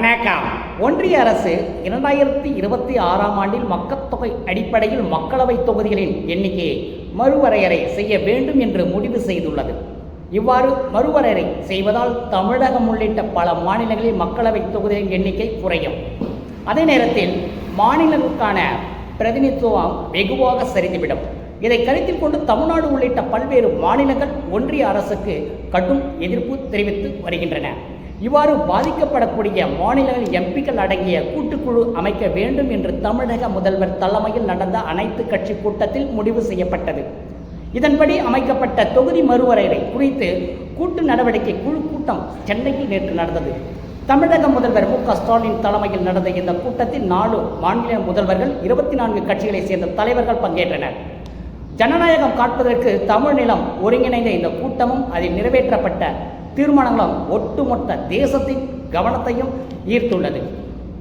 வணக்கம். ஒன்றிய அரசு இரண்டாயிரத்தி இருபத்தி ஆறாம் ஆண்டில் மக்கள்தொகை அடிப்படையில் மக்களவைத் தொகுதிகளின் எண்ணிக்கையை மறுவரையறை செய்ய வேண்டும் என்று முடிவு செய்துள்ளது. இவ்வாறு மறுவரையறை செய்வதால் தமிழகம் உள்ளிட்ட பல மாநிலங்களில் மக்களவைத் தொகுதிகளின் எண்ணிக்கை குறையும். அதே நேரத்தில் மாநிலங்களுக்கான பிரதிநிதித்துவம் வெகுவாக சரிந்துவிடும். இதை கருத்தில் கொண்டு தமிழ்நாடு உள்ளிட்ட பல்வேறு மாநிலங்கள் ஒன்றிய அரசுக்கு கடும் எதிர்ப்பு தெரிவித்து வருகின்றன. இவ்வாறு பாதிக்கப்படக்கூடிய மாநிலங்கள் எம்பிக்கள் அடங்கிய கூட்டுக்குழு அமைக்க வேண்டும் என்று தமிழக முதல்வர் தலைமையில் நடந்த அனைத்து கட்சி கூட்டத்தில் முடிவு செய்யப்பட்டது. இதன்படி அமைக்கப்பட்ட தொகுதி மறுவரையறை குறித்து கூட்டு நடவடிக்கை குழு கூட்டம் சென்னையில் நேற்று நடந்தது. தமிழக முதல்வர் மு ஸ்டாலின் தலைமையில் நடந்த இந்த கூட்டத்தில் நாலு மாநில முதல்வர்கள் இருபத்தி நான்கு கட்சிகளைச் சேர்ந்த தலைவர்கள் பங்கேற்றனர். ஜனநாயகம் காட்பதற்கு தமிழ் நிலம் ஒருங்கிணைந்த இந்த கூட்டமும் அதில் நிறைவேற்றப்பட்ட தீர்மானங்களும் ஒட்டுமொத்த தேசத்தின் கவனத்தையும் ஈர்த்துள்ளது.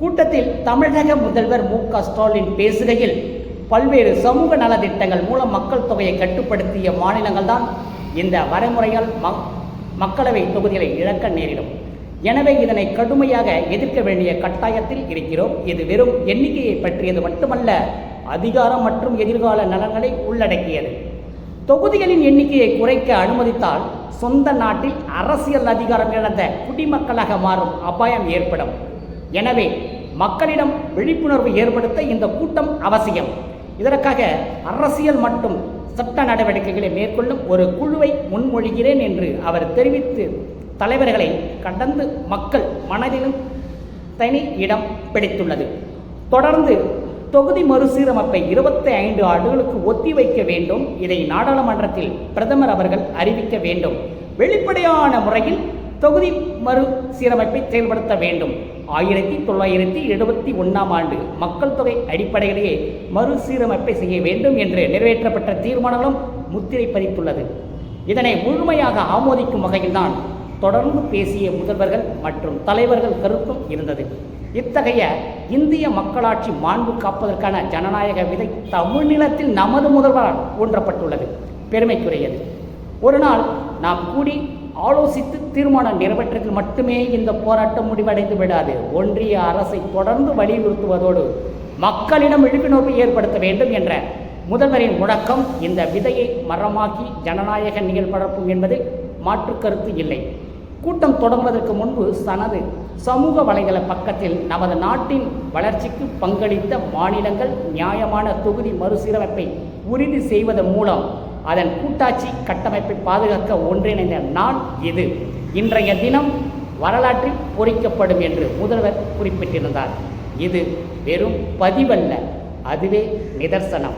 கூட்டத்தில் தமிழக முதல்வர் மு க ஸ்டாலின் பேசுகையில் பல்வேறு சமூக நலத்திட்டங்கள் மூலம் மக்கள் தொகையை கட்டுப்படுத்திய மாநிலங்கள் தான் இந்த வரைமுறையால் மக் மக்களவை தொகுதிகளை இழக்க நேரிடும். எனவே இதனை கடுமையாக எதிர்க்க வேண்டிய கட்டாயத்தில் இருக்கிறோம். இது வெறும் எண்ணிக்கையை பற்றியது மட்டுமல்ல அதிகாரம் மற்றும் எதிர்கால நலன்களை உள்ளடக்கியது. தொகுதிகளின் எண்ணிக்கையை குறைக்க அனுமதித்தால் சொந்த நாட்டில் அரசியல் அதிகாரம் இழந்த குடிமக்களாக மாறும் அபாயம் ஏற்படும். எனவே மக்களிடம் விழிப்புணர்வு ஏற்படுத்த இந்த கூட்டம் அவசியம். இதற்காக அரசியல் மற்றும் சட்ட நடவடிக்கைகளை மேற்கொள்ளும் ஒரு குழுவை முன்மொழிகிறேன் என்று அவர் தெரிவித்து தலைவர்களை கடந்து மக்கள் மனதிலும் தனி இடம் பிடித்துள்ளது. தொடர்ந்து தொகுதி மறுசீரமைப்பை இருபத்தி ஐந்து ஆண்டுகளுக்கு ஒத்திவைக்க வேண்டும். இதை நாடாளுமன்றத்தில் பிரதமர் அவர்கள் அறிவிக்க வேண்டும். வெளிப்படையான முறையில் தொகுதி மறுசீரமைப்பை செயல்படுத்த வேண்டும். ஆயிரத்தி தொள்ளாயிரத்தி எழுபத்தி ஒன்றாம் ஆண்டு மக்கள் தொகை அடிப்படையிலேயே மறுசீரமைப்பை செய்ய வேண்டும் என்று நிறைவேற்றப்பட்ட தீர்மானங்களும் முத்திரை பதித்துள்ளது. இதனை முழுமையாக ஆமோதிக்கும் வகையில்தான் தொடர்ந்து பேசிய முதல்வர்கள் மற்றும் தலைவர்கள் கருத்தும் இருந்தது. இத்தகைய இந்திய மக்களாட்சி மாண்பு காப்பதற்கான ஜனநாயக விதை தமிழ்நிலத்தில் நமது முதல்வரால் ஊன்றப்பட்டுள்ளது. பெருமைக்குரியது. ஒரு நாள் நாம் கூடி ஆலோசித்து தீர்மானம் நிறைவேற்றத்தில் மட்டுமே இந்த போராட்டம் முடிவடைந்து விடாது. ஒன்றிய அரசை தொடர்ந்து வலியுறுத்துவதோடு மக்களிடம் விழிப்புணர்வு ஏற்படுத்த வேண்டும் என்ற முதல்வரின் முழக்கம் இந்த விதையை மரமாக்கி ஜனநாயக நிகழ்பரப்பும் என்பது மாற்று கருத்து இல்லை. கூட்டம் தொடங்குவதற்கு முன்பு தனது சமூக வலைதள பக்கத்தில் நமது நாட்டின் வளர்ச்சிக்கு பங்களித்த மாநிலங்கள் நியாயமான தொகுதி மறுசீரமைப்பை உறுதி செய்வதன் மூலம் அதன் கூட்டாட்சி கட்டமைப்பை பாதுகாக்க ஒன்றிணைந்த நாள் இது. இன்றைய தினம் வரலாற்றில் பொறிக்கப்படும் என்று முதல்வர் குறிப்பிட்டிருந்தார். இது வெறும் பதிவல்ல அதுவே நிதர்சனம்.